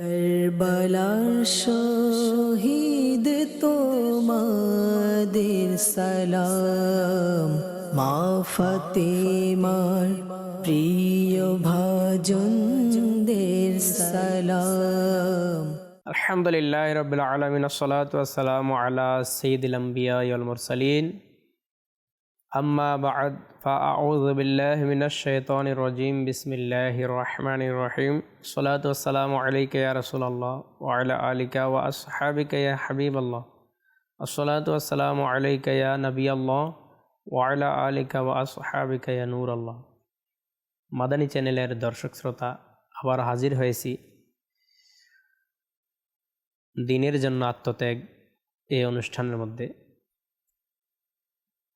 কারবালার শহীদ তোমাদের সালাম। মা ফাতেমার প্রিয় ভাজনদের সালাম। আলহামদুলিল্লাহ রবিল আলমিন সালাত ওয়াসালাম আলা সঈদুল আম্বিয়া মুরসালিন। আম্মা বাদ فأعوذ بالله من الشيطان الرجيم بسم الله الرحمن الرحيم صلاة والسلام عليك يا رسول الله وعلى آلك وأصحابك يا حبيب الله الصلاة والسلام عليك يا نبي الله وعلى آلك وأصحابك يا نور الله মাদানী চ্যানেলের দর্শক শ্রোতা আবার হাজির হয়েছি দিনের জন্য আত্মত্যাগ এই অনুষ্ঠানের মধ্যে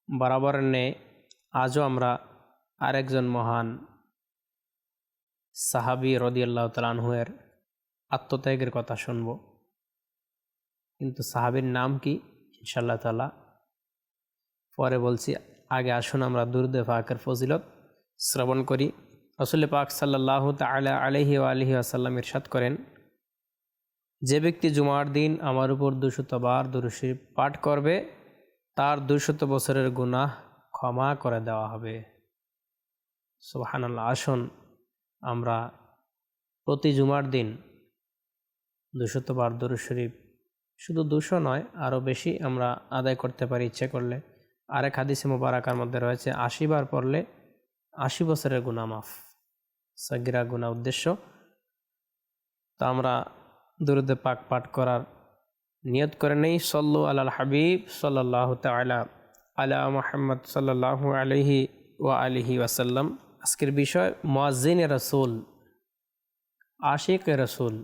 বরাবর নে, আজও আমরা আরেকজন মহান সাহাবি রদিয়াল্লাহ তালানহুয়ের আত্মত্যাগের কথা শুনব। কিন্তু সাহাবির নাম কি? ইনশাল্লাহ তালা পরে বলছি, আগে আসুন আমরা দুরুদে পাকের ফজিলত শ্রবণ করি। রসুল পাক সাল্লাহ তালা আলহি আলহি আসাল্লাম ইরশাদ করেন, যে ব্যক্তি জুমার দিন আমার উপর দুশতবার দুরুশি পাঠ করবে তার দুশত বছরের গুনাহ ক্ষমা করে দেওয়া হবে। সুবাহানাল্লাহ, আসুন আমরা প্রতি জুমার দিন দুশতবার দুরু শরীফ, শুধু দুশো নয়, আরও বেশি আমরা আদায় করতে পারি ইচ্ছে করলে। আরেক হাদিসে মোবারাকার মধ্যে রয়েছে আশি বার পড়লে আশি বছরের গুণা মাফ। সাগিরা গুণা উদ্দেশ্য। তা আমরা দুরুদে পাক পাঠ করার নিয়ত করে নেই, সল্লু আলাল হাবিব সাল্লাহ তালা আলা মোহাম্মদ সাল্লাহ আলহি ও আলিহি ওয়াসাল্লাম। আজকের বিষয় মোয়াজিন রসুল, আশিক রসুল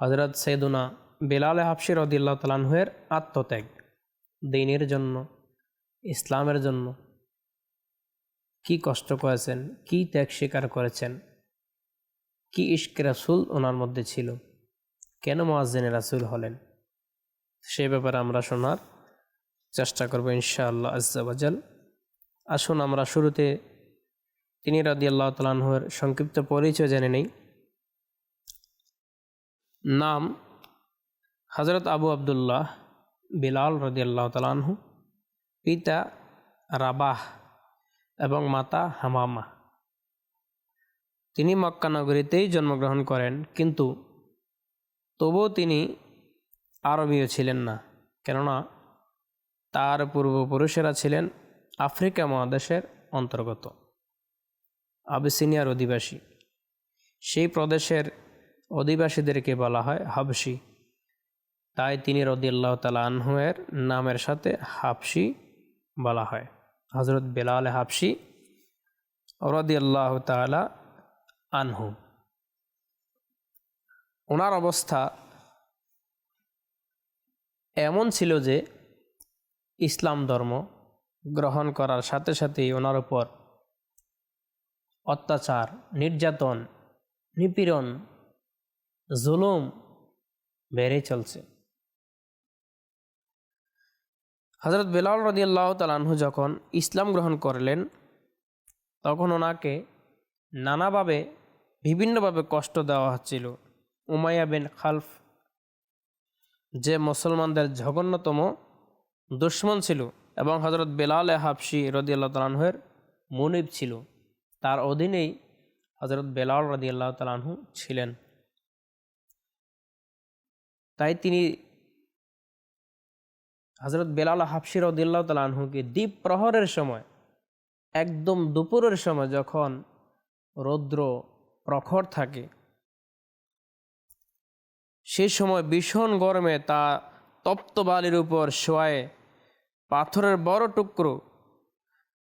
হজরত সৈদুনা বেলাল হাফসি রদিল্লাহ তালাহের আত্মত্যাগ, দিনের জন্য, ইসলামের জন্য কি কষ্ট করেছেন, কি ত্যাগ স্বীকার করেছেন, কি ইশক রাসুল ওনার মধ্যে ছিল। কেন মোয়াজিন রাসুল হলেন? সে ব্যাপারে আমরা শোনার চেষ্টা করব ইনশাআল্লাহ আজ্জাবাজাল আসুন আমরা শুরুতে তিনি রাদি আল্লাহ তালাহুর সংক্ষিপ্ত পরিচয় জেনে নেই। নাম হজরত আবু আবদুল্লাহ বিলাল রদি আল্লাহ তালাহু পিতা রাবাহ এবং মাতা হামামা। তিনি মক্কা নগরীতেই জন্মগ্রহণ করেন, কিন্তু তবুও তিনি আরবীয় ছিলেন না। কেননা তার পূর্বপুরুষেরা ছিলেন আফ্রিকা মহাদেশের অন্তর্গত, আবিসিনিয়ার অধিবাসী। সেই প্রদেশের অধিবাসীদেরকে বলা হয় হাবসি তাই তিনি রদিয়াল্লাহ তালা আনহুয়ের নামের সাথে হাফসি বলা হয়। হজরত বেলাল হাবসি রদিয়াল্লাহ তালা আনহু। ওনার অবস্থা এমন ছিল যে ইসলাম ধর্ম গ্রহণ করার সাথে সাথেই ওনার উপর অত্যাচার, নির্যাতন, নিপীড়ন, জুলুম বেড়ে চলছে। হজরত বেলাল রদিয়াল্লাহ তালাহু যখন ইসলাম গ্রহণ করলেন, তখন ওনাকে নানাভাবে, বিভিন্নভাবে কষ্ট দেওয়া হচ্ছিল। উমাইয়া বিন খালফ, যে মুসলমানদের জঘন্যতম দুশ্মন ছিল এবং হজরত বেলাল হাফসি রদিয়াল্লাহ তালাহের মুনিব ছিল, তার অধীনেই হজরত বেলাল রদিয়াল্লাহ তালাহু ছিলেন। তাই তিনি হজরত বেলাল হাফসি রদিয়াল্লাহ তালাহুকে দ্বীপ প্রহরের সময়, একদম দুপুরের সময় যখন রৌদ্র প্রখর থাকে সেই সময় ভীষণ গরমে তা তপ্ত বালির উপর শোয়ায় পাথরের বড় টুকরো।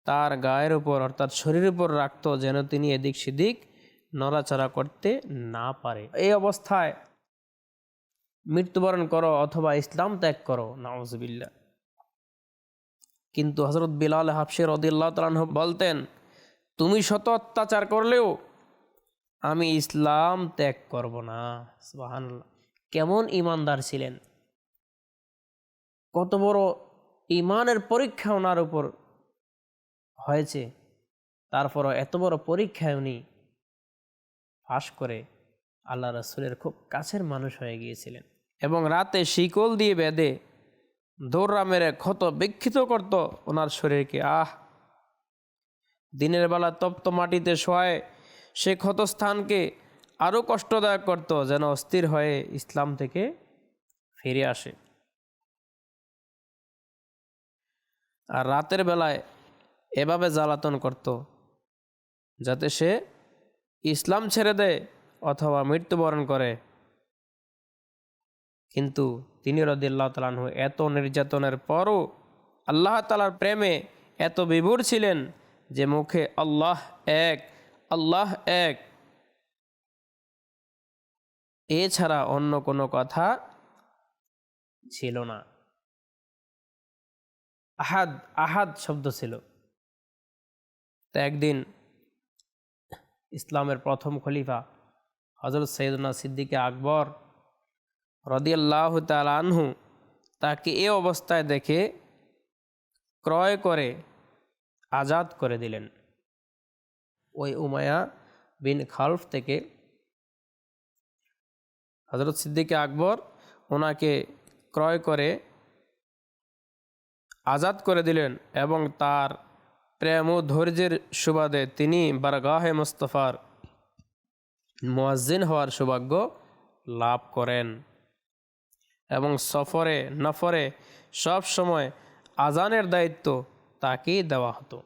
তার গায়ের উপর অর্থাৎ শরীরের উপর রাখত যেন তিনি এদিক সেদিক নড়াচড়া করতে না পারে। এই অবস্থায় মৃত্যুবরণ করো অথবা ইসলাম ত্যাগ করো নাউজবিল্লা কিন্তু হজরত বিলাল হাফসের রদিল্লাহ তালাহ বলতেন, তুমি শত অত্যাচার করলেও আমি ইসলাম ত্যাগ করব না। সুবাহান্লাহ কেমন ইমানদার ছিলেন? কত বড় ইমানের পরীক্ষা ওনার উপর হয়েছে, তারপরও এত বড় পরীক্ষায় উনি পাশ করে আল্লাহ রসুলের খুব কাছের মানুষ হয়ে গিয়েছিলেন। এবং রাতে শিকল দিয়ে বেঁধে দৌড়া মেরে ক্ষত বিক্ষিত করত ওনার শরীরকে। আহ! দিনের বেলা তপ্ত মাটিতে শোয়ায় সে ক্ষতস্থানকে আরও কষ্টদায়ক করত যেন অস্থির হয়ে ইসলাম থেকে ফিরে আসে। আর রাতের বেলায় এভাবে জ্বালাতন করত যাতে সে ইসলাম ছেড়ে দেয় অথবা মৃত্যুবরণ করে। কিন্তু তিনি রদিল্লাহ তালাহু এত নির্যাতনের পরও আল্লাহ তালার প্রেমে এত বিভোর ছিলেন যে মুখে আল্লাহ এক আল্লাহ এক এছাড়া অন্য কোনো কথা ছিল না। আহাদ আহাদ শব্দ ছিল। তো একদিন ইসলামের প্রথম খলিফা হজরত সৈয়দনা সিদ্দিকে আকবর রদিয়াল্লাহ আনহু তাকে এ অবস্থায় দেখে ক্রয় করে আজাদ করে দিলেন। ওই উমায়া বিন খালফ থেকে হজরত সিদ্দিকে আকবর ওনাকে ক্রয় করে আজাদ করে দিলেন এবং তার প্রেম ও ধৈর্যের সুবাদে তিনি বারগাহে মুস্তফার মুয়াজ্জিন হওয়ার সৌভাগ্য লাভ করেন এবং সফরে, নফরে সব সময় আজানের দায়িত্ব তাকেই দেওয়া হতো।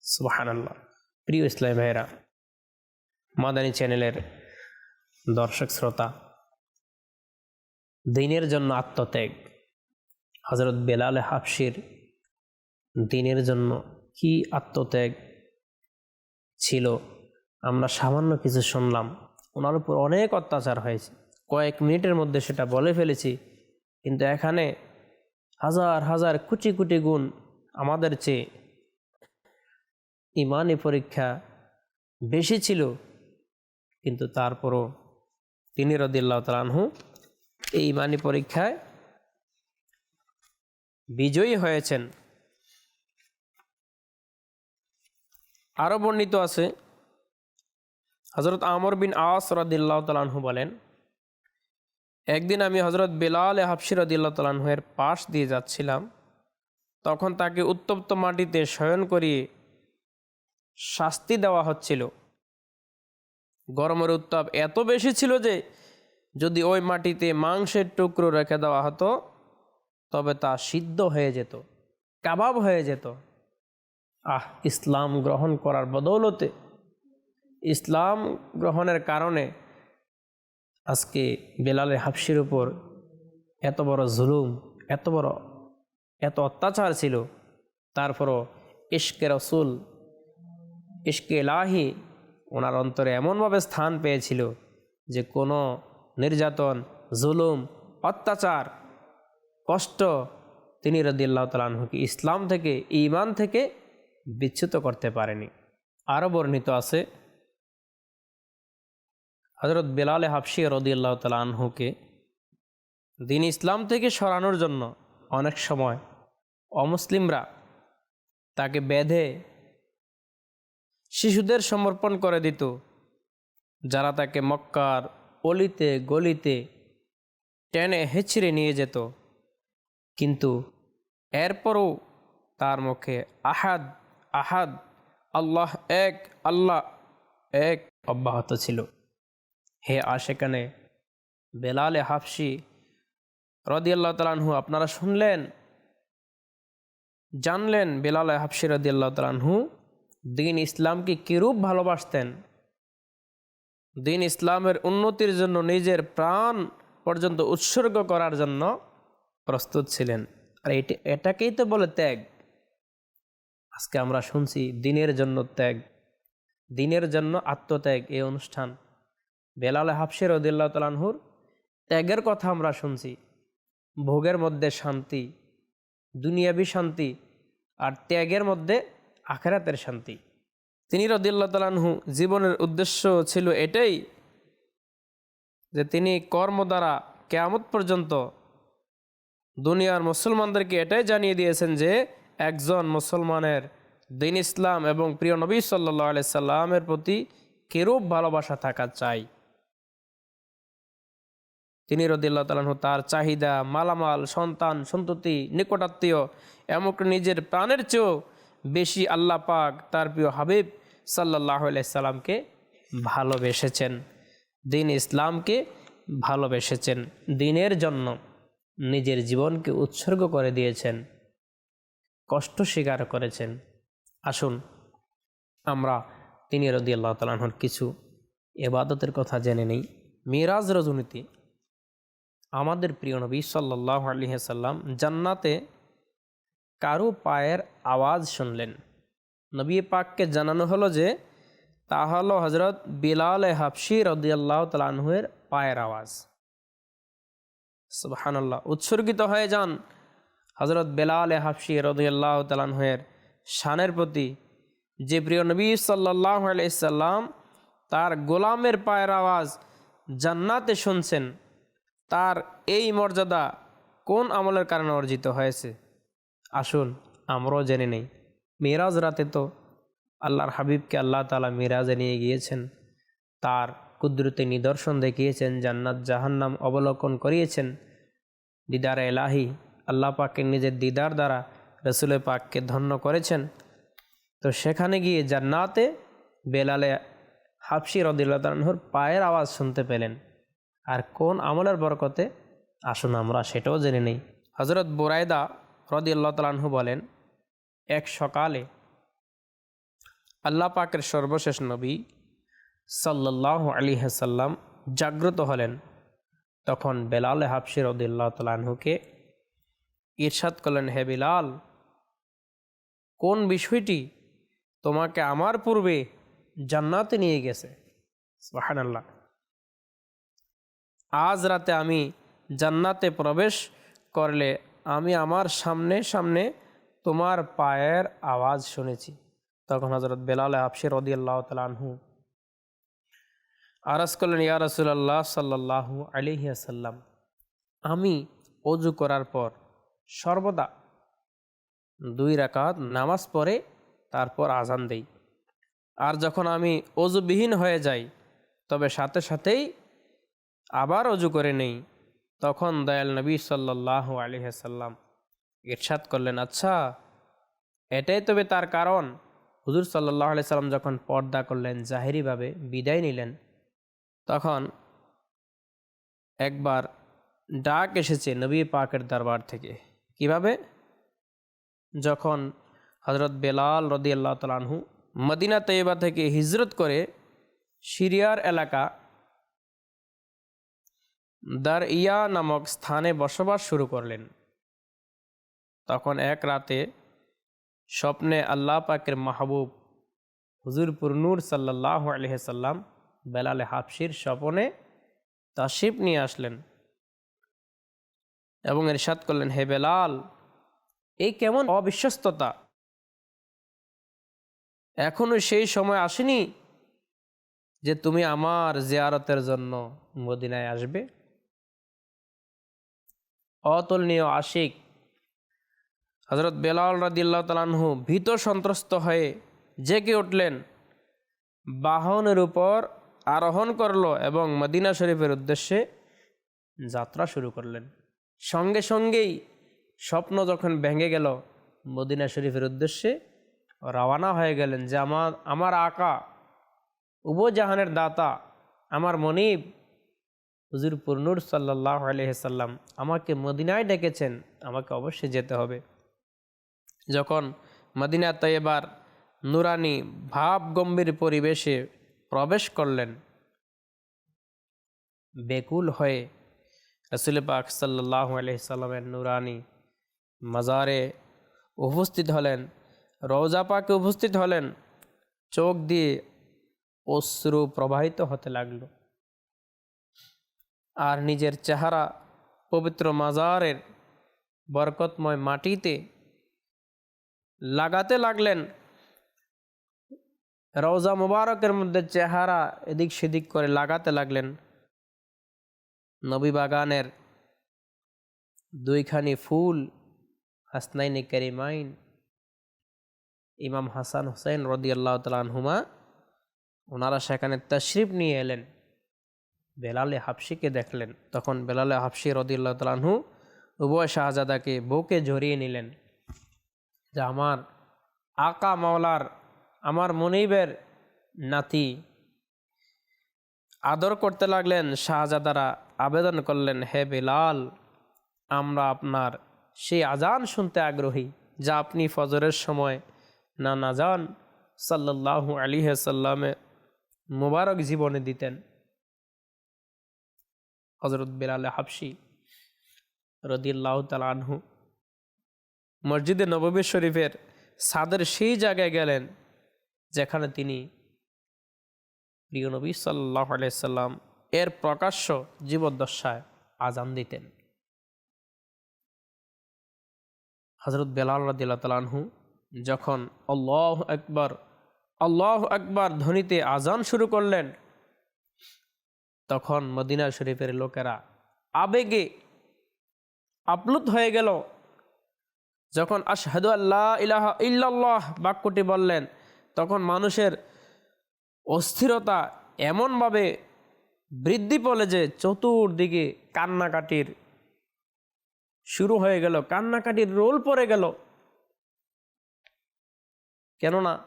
সুবাহানাল্লাহ। প্রিয় ইসলাম ভাইরা মাদানী চ্যানেলের দর্শক শ্রোতা, দিনের জন্য আত্মত্যাগ। হজরত বেলাল হাফসির দিনের জন্য কি আত্মত্যাগ ছিল, আমরা সামান্য কিছু শুনলাম। ওনার উপর অনেক অত্যাচার হয়েছে। কয়েক মিনিটের মধ্যে সেটা বলে ফেলেছি, কিন্তু এখানে হাজার হাজার কুচি কুটি গুণ আমাদের চেয়ে ইমানি পরীক্ষা বেশি ছিল, কিন্তু তারপরও তিনি রদিল্লাহ তালানহু এই ইমানি পরীক্ষায় বিজয়ী হয়েছেন। আরও বর্ণিত আছে হজরত আমর বিন আস রদিল্লাহ তালাহু বলেন, একদিন আমি হজরত বেলাল হাফসি রদিল্লাহ তালাহের পাশ দিয়ে যাচ্ছিলাম, তখন তাকে উত্তপ্ত মাটিতে শয়ন করিয়ে শাস্তি দেওয়া হচ্ছিল। গরমের উত্তাপ এত বেশি ছিল যে যদি ওই মাটিতে মাংসের টুকরো রেখে দেওয়া হতো, তবে তা সিদ্ধ হয়ে যেত, কাবাব হয়ে যেত। আহ, ইসলাম গ্রহণ করার বদৌলতে, ইসলাম গ্রহণের কারণে আজকে বেলালের হাফসির উপর এত বড় জুলুম, এত বড়, এত অত্যাচার ছিল। তারপরও ইশকে রসুল, ইশকে লাহি ওনার অন্তরে এমনভাবে স্থান পেয়েছিল যে কোনো নির্যাতন, জুলুম, অত্যাচার, কষ্ট তিনি রদিল্লাহ তালাহুকে ইসলাম থেকে ইমান থেকে বিচ্যুত করতে পারেনি। আরও বর্ণিত আছে হজরত বেলালে হাফসি রদিয়াল্লাহ তালা আনহুকে দিন ইসলাম থেকে সরানোর জন্য অনেক সময় অমুসলিমরা তাকে বেঁধে শিশুদের সমর্পণ করে দিত। যারা তাকে মক্কার অলিতে, গলিতে টেনে হেঁচড়ে নিয়ে যেত। কিন্তু এরপরও তার মুখে আহাদ আহাদ, আল্লাহ এক আল্লাহ এক অব্যাহত ছিল। হে আশেকানে বেলালে হাফসি রদি আল্লাহ তালাহু আপনারা শুনলেন? জানলেন বেলালে হাফসি রদি আল্লাহ তালাহু দিন ইসলামকে কিরূপ ভালোবাসতেন? দিন ইসলামের উন্নতির জন্য নিজের প্রাণ পর্যন্ত উৎসর্গ করার জন্য প্রস্তুত ছিলেন। আর এটি, এটাকেই তো বলে ত্যাগ। আজকে আমরা শুনছি দিনের জন্য ত্যাগ, দিনের জন্য আত্মত্যাগ এই অনুষ্ঠান। বেলাল হাফসের রদিল্লাহ তালানহুর ত্যাগের কথা আমরা শুনছি। ভোগের মধ্যে শান্তি, দুনিয়াবি শান্তি আর ত্যাগের মধ্যে আখেরাতের শান্তি। তিনি রদিল্লা তালানহু জীবনের উদ্দেশ্য ছিল এটাই যে তিনি কর্ম দ্বারা কেয়ামত পর্যন্ত দুনিয়ার মুসলমানদেরকে এটাই জানিয়ে দিয়েছেন যে একজন মুসলমানের দিন ইসলাম এবং প্রিয় নবী সাল্লাহ আলাই সাল্লামের প্রতি কেরূপ ভালোবাসা থাকা চাই? তিনি রদিল্লাহ তালাহ তার চাহিদা, মালামাল, সন্তান, সন্ততি, নিকটাত্মীয়, এমনকি নিজের প্রাণের চেয়েও বেশি আল্লাহ পাক তার প্রিয় হাবিব সাল্লাহ সাল্লামকে ভালোবেসেছেন। দিন ইসলামকে ভালোবেসেছেন। দিনের জন্য নিজের জীবনকে উৎসর্গ করে দিয়েছেন। কষ্ট স্বীকার করেছেন। আসুন, আমরা তিনি রদি আল্লাহ তালাহর কিছু এবাদতের কথা জেনে নেই। মিরাজ রজনীতি আমাদের প্রিয় নবী সাল্লাহ আলহিহাসাল্লাম জান্নাতে কারও পায়ের আওয়াজ শুনলেন। নবী পাককে জানানো হলো যে, তা হলো হজরত বিলাল হাফসি রদিয়াল্লাহ তালাহুয়ের পায়ের আওয়াজ। সুবাহান্লাহ উৎসর্গিত হয়ে যান হজরত বেলাল হাফসি রদিয়াল্লাহ তালাহুয়ের শানের প্রতি। যে প্রিয় নবী সাল্লাহ আলাইসাল্লাম তার গোলামের পায়ের আওয়াজ জান্নাতে শুনছেন, তার এই মর্যাদা কোন আমলের কারণে অর্জিত হয়েছে? আসুন, আমরাও জেনে নেই। মিরাজ রাতে তো আল্লাহর হাবিবকে আল্লাহ তালা মিরাজে নিয়ে গিয়েছেন। তার কুদরতে নিদর্শন দেখিয়েছেন, জান্নাত জাহান্নাম অবলোকন করিয়েছেন। দিদার এলাহি আল্লাহ পাককে নিজের দিদার দ্বারা রসুলের পাককে ধন্য করেছেন। তো সেখানে গিয়ে জান্নাতে বেলালে হাফসি রদিল্লাহর পায়ের আওয়াজ শুনতে পেলেন। আর কোন আমলের বরকতে? আসুন আমরা সেটাও জেনে নেই। হজরত বোরায়দা রদি আল্লাহ বলেন, এক সকালে আল্লাহ পাকের সর্বশেষ নবী সাল্লাহ আলী হাসাল্লাম জাগ্রত হলেন। তখন বেলাল হাফসি রদিল্লাহ তালাহুকে ঈর্ষাদ করলেন, হে বিলাল, কোন বিষয়টি তোমাকে আমার পূর্বে জান্নাতে নিয়ে গেছে? সুহান আল্লাহ আজ রাতে আমি জান্নাতে প্রবেশ করলে আমি আমার সামনে সামনে তোমার পায়ের আওয়াজ শুনেছি। তখন হজরত বেলাল আফসির রদি আল্লাহ তালহু আরস করলেন, ইয়া রসুল্লাহ সাল্লাহু আলিহাসাল্লাম আমি অজু করার পর সর্বদা দুই রাকাত নামাজ পড়ে তারপর আজান দেই। আর যখন আমি অজুবিহীন হয়ে যাই, তবে সাথে সাথেই আবার অজু করে নেই। তখন দয়াল নবী সাল্লাহ আলিহাসাল্লাম ইরশাদ করলেন আচ্ছা এটাই তবে তার কারণ। হুজুর সাল্লাহ আলি সাল্লাম যখন পর্দা করলেন, জাহেরিভাবে বিদায় নিলেন, তখন একবার ডাক এসেছে নবী পাকের দরবার থেকে। কীভাবে? যখন হজরত বেলাল রদি আল্লাহ তালাহু মদিনা তৈবা থেকে হিজরত করে সিরিয়ার এলাকা দার ইয়া নামক স্থানে বসবাস শুরু করলেন। তখন এক রাতে স্বপ্নে আল্লাহ পাকের মাহবুব হুজুরপুর নূর সাল্লাহ আলহিসাল্লাম বেলালে হাফসির স্বপনে তাশিফ নিয়ে আসলেন এবং এরশাদ করলেন, হে বেলাল, এই কেমন অবিশ্বস্ততা? এখনও সেই সময় আসেনি যে তুমি আমার জিয়ারতের জন্য মদিনায় আসবে? অতুলনীয় আশিক। হজরত বেলাল রাদিল্লাহ তালাহু ভীত সন্ত্রস্ত হয়ে জেগে উঠলেন। বাহনের উপর আরোহণ করল এবং মদিনা শরীফের উদ্দেশ্যে যাত্রা শুরু করলেন। সঙ্গে সঙ্গেই স্বপ্ন যখন ভেঙে গেল, মদিনা শরীফের উদ্দেশ্যে রওয়ানা হয়ে গেলেন যে, আমার আমার আকা উবজাহানের দাতা, আমার মনিব হুজুর পুরনুর সাল্লাহ আলহিসাল্লাম আমাকে মদিনায় ডেকেছেন, আমাকে অবশ্যই যেতে হবে। যখন মদিনা তৈবার নুরানি ভাব গম্ভীর পরিবেশে প্রবেশ করলেন, বেকুল হয়ে রসুল পাক সাল্লাহ আলহিসাল্লামের নুরানি মাজারে উপস্থিত হলেন, রওজা পাকে উপস্থিত হলেন, চোখ দিয়ে অশ্রু প্রবাহিত হতে লাগল। আর নিজের চেহারা পবিত্র মাজারের বরকতময় মাটিতে লাগাতে লাগলেন। রওজা মুবারকের মধ্যে চেহারা এদিক সেদিক করে লাগাতে লাগলেন। নবী বাগানের দুইখানি ফুল, হাসনাইনি করিমাইন, ইমাম হাসান হুসাইন রদি আল্লাহ তালহুমা ওনারা সেখানে তশরিফ নিয়ে এলেন। বেলালে হাফসিকে দেখলেন। তখন বেলালে হাফসি রদিল্লাহ তালাহু উভয় শাহজাদাকে বউকে জড়িয়ে নিলেন যে, আমার আকা মাওলার, আমার মনিবের নাতি আদর করতে লাগলেন, শাহজাদারা আবেদন করলেন, হে বেলাল, আমরা আপনার সেই আজান শুনতে আগ্রহী, যা আপনি ফজরের সময় না না যান সাল্লাহ আলী সাল্লামে মুবারক জীবনে দিতেন। হজরত বেলাল হাফসি রদিল্লাহ তালানহু মসজিদে নববী শরীফের সাদের সেই জায়গায় গেলেন যেখানে তিনি প্রিয় নবী সাল্লাহ আলাইসাল্লাম এর প্রকাশ্য জীবদ্দশায় আজান দিতেন। হজরত বেলাল রদিল্লা তালানহু যখন আল্লাহ একবার আল্লাহ একবার ধ্বনিতে আজান শুরু করলেন তখন মদিনা শরীফের লোকেরা আবেগে আপ্লুত হয়ে গেল। যখন আশহাদু আল্লাহ ইলাহা ইল্লাল্লাহ বাক্যটি বললেন, তখন মানুষের অস্থিরতা এমনভাবে বৃদ্ধি পেলে যে চতুর্দিকে কান্নাকাটির শুরু হয়ে গেল, কান্নাকাটির রোল পড়ে গেল। কেননা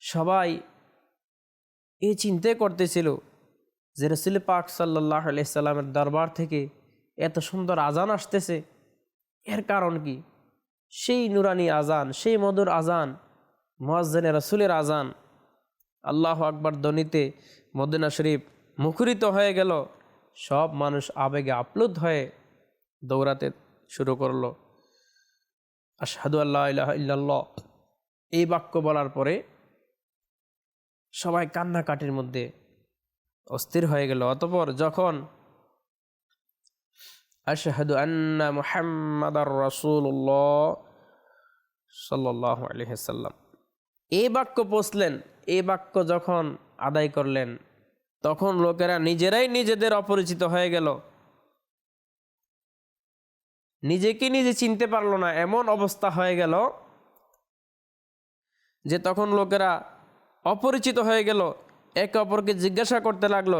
সবাই এই চিন্তে করতেছিল যে রসুল পাক সাল্লাহ আলাইসাল্লামের দরবার থেকে এত সুন্দর আজান আসতেছে, এর কারণ কি? সেই নুরানি আজান, সেই মধুর আজান, মোয়াজ্জেনে রসুলের আজান, আল্লাহ আকবর দনিতে মদিনা শরীফ মুখরিত হয়ে গেল, সব মানুষ আবেগে আপ্লুত হয়ে দৌড়াতে শুরু করল। আশহাদু আল্লাহ ইল্লাল্লাহ। এই বাক্য বলার পরে সবাই কান্নাকাটির মধ্যে অস্থির হয়ে গেল। অতপর যখন আশহাদু আন্না মুহাম্মাদার আলাইহি সাল্লাম এই বাক্য পৌঁছলেন এই বাক্য যখন আদায় করলেন, তখন লোকেরা নিজেরাই নিজেদের অপরিচিত হয়ে গেল। নিজেকে নিজে চিনতে পারল না, এমন অবস্থা হয়ে গেল যে তখন লোকেরা অপরিচিত হয়ে গেল। একে অপরকে জিজ্ঞাসা করতে লাগল,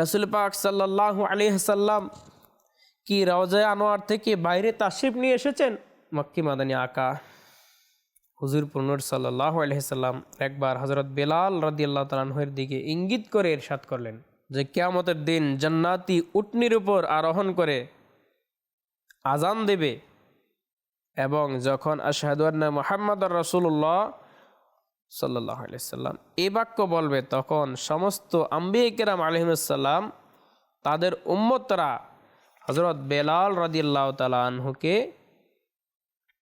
রসুল পাক সাল্লাহ আলী সাল্লাম, কি রওজায় আনোয়ার থেকে বাইরে তাশিফ নিয়ে এসেছেন? মক্কি মাদানী আকা হুজুর পুনর সাল্লাহ আলহিসাল্লাম একবার হজরত বেলাল রদিয়াল্লাহ তালাহের দিকে ইঙ্গিত করে এরশাদ করলেন যে কেয়ামতের দিন জান্নাতি উটনির উপর আরোহণ করে আজান দেবে এবং যখন আশহাদুয়ান্না মোহাম্মদ রসুল্লাহ সাল্লাহ আলাইসাল্লাম এই বাক্য বলবে, তখন সমস্ত আম্বিয়া কেরাম আলহিমসাল্লাম তাদের উম্মতরা হজরত বেলাল রদিয়াল্লাহ তালাহুকে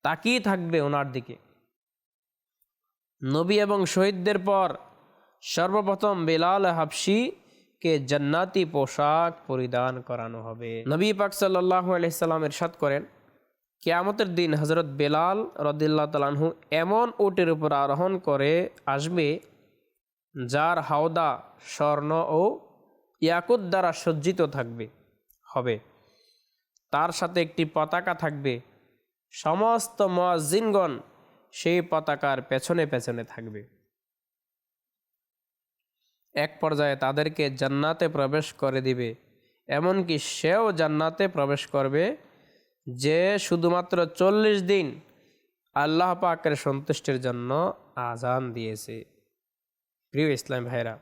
তাকিয়ে থাকবে ওনার দিকে। নবী এবং শহীদদের পর সর্বপ্রথম বেলাল হাফসি কে জান্নাতি পোশাক পরিধান করানো হবে। নবী পাক সাল্লাহ আলহিসাল্লাম এরশাদ করেন কেয়ামতের দিন হজরত বেলাল রদিল্লা তালাহু এমন উটের উপর আরোহণ করে আসবে, যার হাওদা স্বর্ণ ও ইয়াকুত দ্বারা সজ্জিত থাকবে, হবে। তার সাথে একটি পতাকা থাকবে। সমস্ত মজিনগণ সেই পতাকার পেছনে পেছনে থাকবে। এক পর্যায়ে তাদেরকে জান্নাতে প্রবেশ করে দিবে, এমনকি সেও জান্নাতে প্রবেশ করবে যে শুধুমাত্র চল্লিশ দিন আল্লাহ পাকের সন্তুষ্টির জন্য আজান দিয়েছে। প্রিয় ইসলাম ভাইরা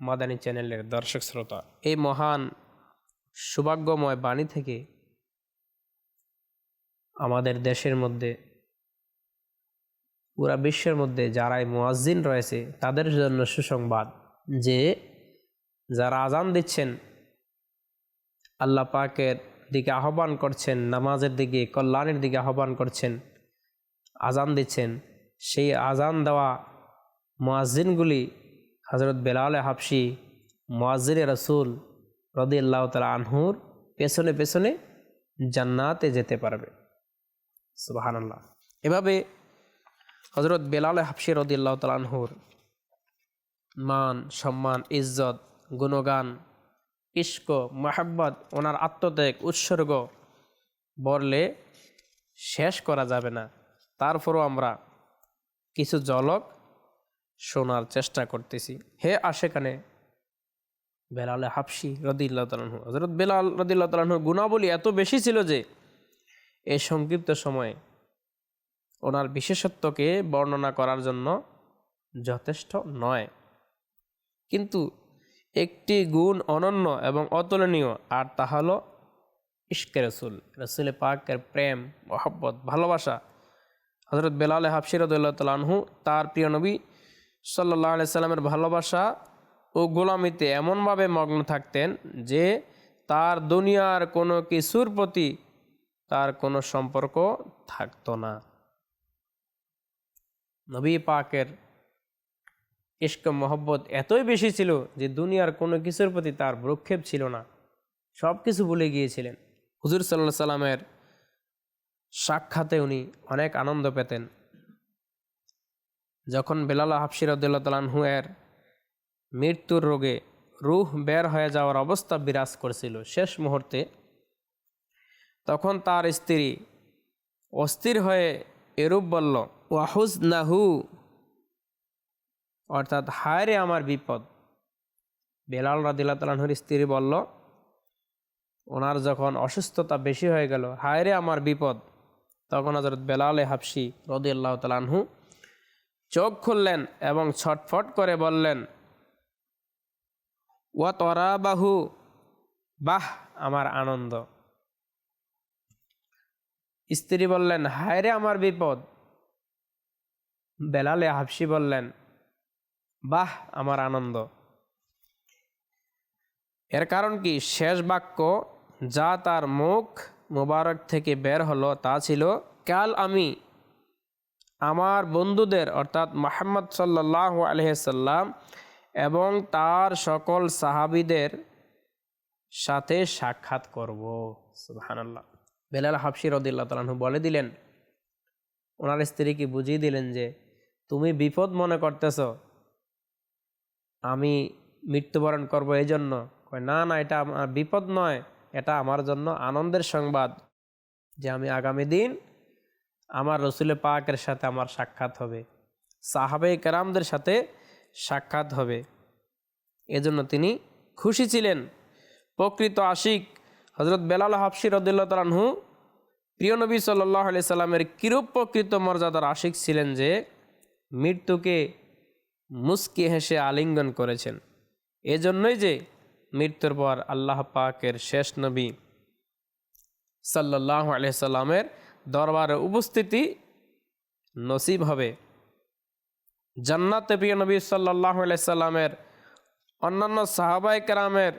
মাদানী চ্যানেলের দর্শক শ্রোতা, এই মহান সৌভাগ্যময় বাণী থেকে আমাদের দেশের মধ্যে, পুরা বিশ্বের মধ্যে যারাই মুয়াজ্জিন রয়েছে, তাদের জন্য সুসংবাদ যে যারা আজান দিচ্ছেন, আল্লাহ পাকের দিকে আহ্বান করছেন, নামাজের দিকে, কল্যাণের দিকে আহ্বান করছেন, আজান দিচ্ছেন। সেই আজান দেওয়া মুয়াজ্জিনগুলি হজরত বেলাল হাফসি মুয়াজ্জিন রসুল রদি আল্লাহ তালা আনহুর পেছনে পেছনে জান্নাতে যেতে পারবে। সুবাহান আল্লাহ এভাবে হজরত বেলাল হাফসি রদিল্লাহ তালানহুর মান, সম্মান, ইজ্জত, গুণগান ইস্ক মাহাব্বত, ওনার আত্মত্যাগ, উৎসর্গ। বললে শেষ করা যাবে না। তারপরও আমরা কিছু জলক শোনার চেষ্টা করতেছি। হে আশেখানে বেলালে হাফসি রদিল্লা তালাহু হজরত বেলাল রদিল্লা তালাহুর গুণাবলী এত বেশি ছিল যে এই সংক্ষিপ্ত সময়ে ওনার বিশেষত্বকে বর্ণনা করার জন্য যথেষ্ট নয়। কিন্তু একটি গুণ অনন্য এবং অতুলনীয়, আর তা হলো ইশকে রসুল রসুল পাকের প্রেম, মহব্বত, ভালোবাসা। হজরত বেলাল হাফসিরদুল্লাহ তালাহু তার প্রিয় নবী সাল্লাহ সাল্লামের ভালোবাসা ও গোলামিতে এমনভাবে মগ্ন থাকতেন যে তার দুনিয়ার কোনো কিছুর প্রতি তার কোনো সম্পর্ক থাকতো না। নবী পাকের ইস্ক মহব্বত এতই বেশি ছিল যে দুনিয়ার কোনো কিছুর প্রতি তার ভ্রক্ষেপ ছিল না। সব কিছু ভুলে গিয়েছিলেন। হুজুর সাল্লাহ সাল্লামের সাক্ষাতে উনি অনেক আনন্দ পেতেন। যখন বেলাল হাফসিরদুল্লাহ তালাহু এর মৃত্যুর রোগে রুহ বের হয়ে যাওয়ার অবস্থা বিরাজ করছিল শেষ মুহূর্তে, তখন তার স্ত্রী অস্থির হয়ে এরূপ বলল ওয়াহুজ নাহু অর্থাৎ, হায় রে আমার বিপদ। বেলাল রাদিল্লা তালাহুর স্ত্রী বলল, ওনার যখন অসুস্থতা বেশি হয়ে গেল, হায় রে আমার বিপদ। তখন হজরত বেলালে হাফসি রদিয়াল্লাহ তালাহু চোখ খুললেন এবং ছটফট করে বললেন ও তরা বাহু বাহ আমার আনন্দ। স্ত্রী বললেন, হায় রে আমার বিপদ। বেলালে হাফসি বললেন বাহ, আমার আনন্দ। এর কারণ কি? শেষ বাক্য, যা তার মুখ মোবারক থেকে বের হলো, তা ছিল কাল আমি। আমার বন্ধুদের, অর্থাৎ মোহাম্মদ সাল্লাহ আলহাম এবং তার সকল সাহাবিদের সাথে সাক্ষাৎ করব। সুবাহান্লাহ বেলাল হাফসি রদুল্লাহ তালু বলে দিলেন, ওনার স্ত্রীকে বুঝিয়ে দিলেন যে, তুমি বিপদ মনে করতেছ আমি মৃত্যুবরণ করব এই জন্য কয়, না না, এটা আমার বিপদ নয়, এটা আমার জন্য আনন্দের সংবাদ যে আমি আগামী দিন আমার রসুলের পাকের সাথে আমার সাক্ষাৎ হবে, সাহাবে কেরামদের সাথে সাক্ষাৎ হবে। এজন্য তিনি খুশি ছিলেন। প্রকৃত আশিক হজরত বেলাল হাফসি রদুল্লাহ তালাহু প্রিয় নবী সাল্লাহ আলি সাল্লামের কিরূপ প্রকৃত মর্যাদার আশিক ছিলেন যে মৃত্যুকে মুস্কি হেসে আলিঙ্গন করেছেন। এজন্যই যে মৃত্যুর পর আল্লাহ পাকের শেষ নবী সাল্লাহ আলহিসাল্লামের দরবারে উপস্থিতি নসিব হবে। জান্নাতে প্রিয় নবী সাল্লাহ আলাইসাল্লামের অন্যান্য সাহাবাই কেরামের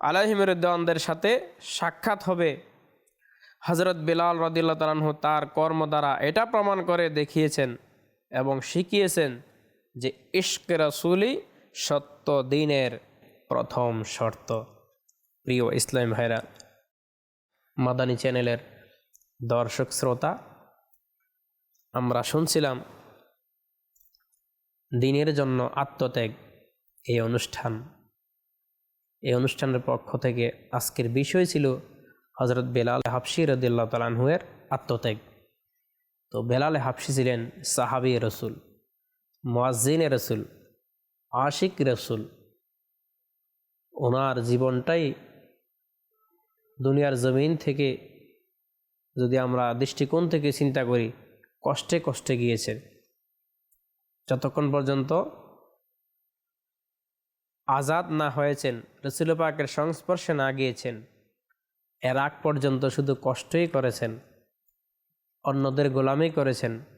আলহিমরুদ্দানদের সাথে সাক্ষাৎ হবে। হজরত বিলাল রদিল্লা তালাহু তার কর্ম দ্বারা এটা প্রমাণ করে দেখিয়েছেন এবং শিখিয়েছেন যে ইস্ক রসুলই সত্য দিনের প্রথম শর্ত। প্রিয় ইসলাম ভাইরা, মাদানী চ্যানেলের দর্শক শ্রোতা, আমরা শুনছিলাম দিনের জন্য আত্মত্যাগ এই অনুষ্ঠান। এই অনুষ্ঠানের পক্ষ থেকে আজকের বিষয় ছিল হজরত বেলাল হাফসি রদুল্লাহ তালাহুয়ের আত্মত্যাগ। তো বেলাল হাফসি ছিলেন সাহাবি রসুল। মোয়াজিন রসুল, আশিক রসুল, ওনার জীবনটাই দুনিয়ার জমিন থেকে যদি আমরা দৃষ্টিকোণ থেকে চিন্তা করি, কষ্টে কষ্টে গিয়েছে। যতক্ষণ পর্যন্ত আজাদ না হয়েছেন, রসুল পাকের সংস্পর্শে না গিয়েছেন, এর আগ পর্যন্ত শুধু কষ্টই করেছেন, অন্যদের গোলামি করেছেন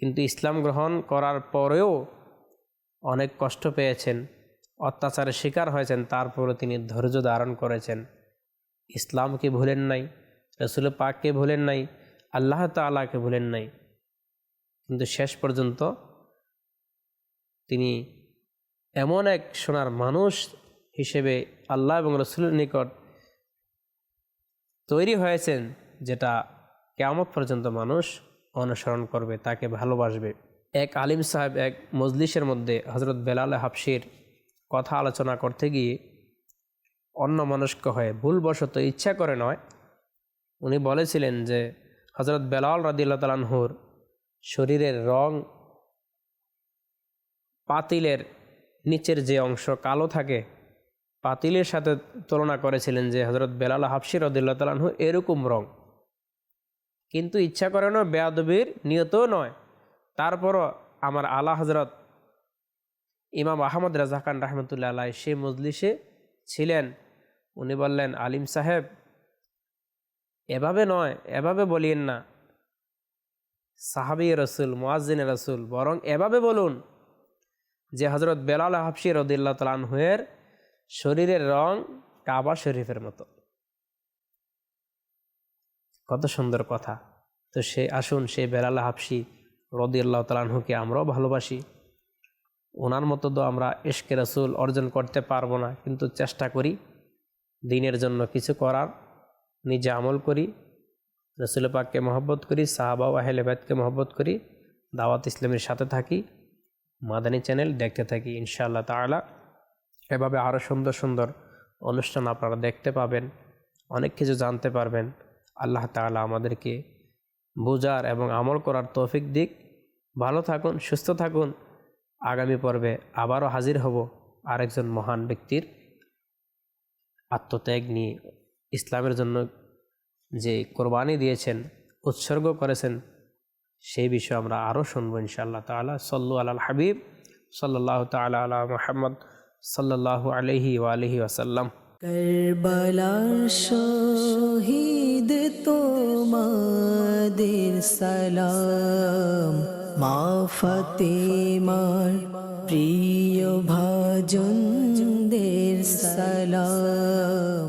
কিন্তু ইসলাম গ্রহণ করার পরেও অনেক কষ্ট পেয়েছেন, অত্যাচারের শিকার হয়েছেন তারপরে তিনি ধৈর্য ধারণ করেছেন। ইসলামকে ভুলেন নাই, রসুল পাককে ভুলেন নাই, আল্লাহ তালাকে ভুলেন নাই। কিন্তু শেষ পর্যন্ত তিনি এমন এক সোনার মানুষ হিসেবে আল্লাহ এবং রসুলের নিকট তৈরি হয়েছেন, যেটা কেমন পর্যন্ত মানুষ অনুসরণ করবে, তাকে ভালোবাসবে। এক আলিম সাহেব এক মজলিসের মধ্যে হজরত বেলাল হাফসির কথা আলোচনা করতে গিয়ে অন্য মনস্ক হয়ে ভুলবশত ইচ্ছা করে নয়, উনি বলেছিলেন যে হজরত বেলাল রাদিল্লা তালানহুর শরীরের রং পাতিলের নিচের যে অংশ কালো থাকে, পাতিলের সাথে তুলনা করেছিলেন যে হজরত বেলাল হাফসি রদুল্লাহ তালাহু এরকম রং। কিন্তু ইচ্ছা করে না, বেয়াদবির নিয়তও নয়। তারপরও আমার আলা হজরত ইমাম আহমদ রাজা খান রহমতুল্লাহ আলাই সে মজলিসে ছিলেন। উনি বললেন, আলিম সাহেব, এভাবে নয়, এভাবে বলিয়েন না। সাহাবি রসুল মোয়াজিন রসুল, বরং এভাবে বলুন যে হজরত বেলাল হাফসি রদুল্লাহ তালানহুয়ের শরীরের রং কাবা শরীফের মতো। কত সুন্দর কথা। তো সে আসুন, সে বেলাল হাফসি রদিয়াল্লাহ তালাহুকে আমরাও ভালোবাসি। ওনার মতো তো আমরা এশকে রসুল অর্জন করতে পারব না, কিন্তু চেষ্টা করি দিনের জন্য কিছু করার। নিজে আমল করি, রসুল পাককে মহব্বত করি, সাহাবা আহলেবাদকে মহব্বত করি, দাওয়াত ইসলামের সাথে থাকি, মাদানী চ্যানেল দেখতে থাকি ইনশাআল্লাহ তাআলা। এভাবে আরও সুন্দর সুন্দর অনুষ্ঠান আপনারা দেখতে পাবেন, অনেক কিছু জানতে পারবেন। আল্লাহ তাআলা আমাদেরকে বোঝার এবং আমল করার তৌফিক দিক। ভালো থাকুন, সুস্থ থাকুন। আগামী পর্বে আবারও হাজির হব আরেকজন মহান ব্যক্তির আত্মত্যাগ নিয়ে। ইসলামের জন্য যে কোরবানি দিয়েছেন, উৎসর্গ করেছেন, সেই বিষয়ে আমরা আরও শুনব ইনশাআল্লাহ তালা সল্লু আল হাবিব সাল্লাহ তালা আলা মোহাম্মদ সাল্লাহ আলহি ওয়ালহি ওয়াসাল্লাম। কারবালার শহীদ ঈদ তোমাদের সালাম। মা ফতেমার প্রিয় ভাজনদের সালাম।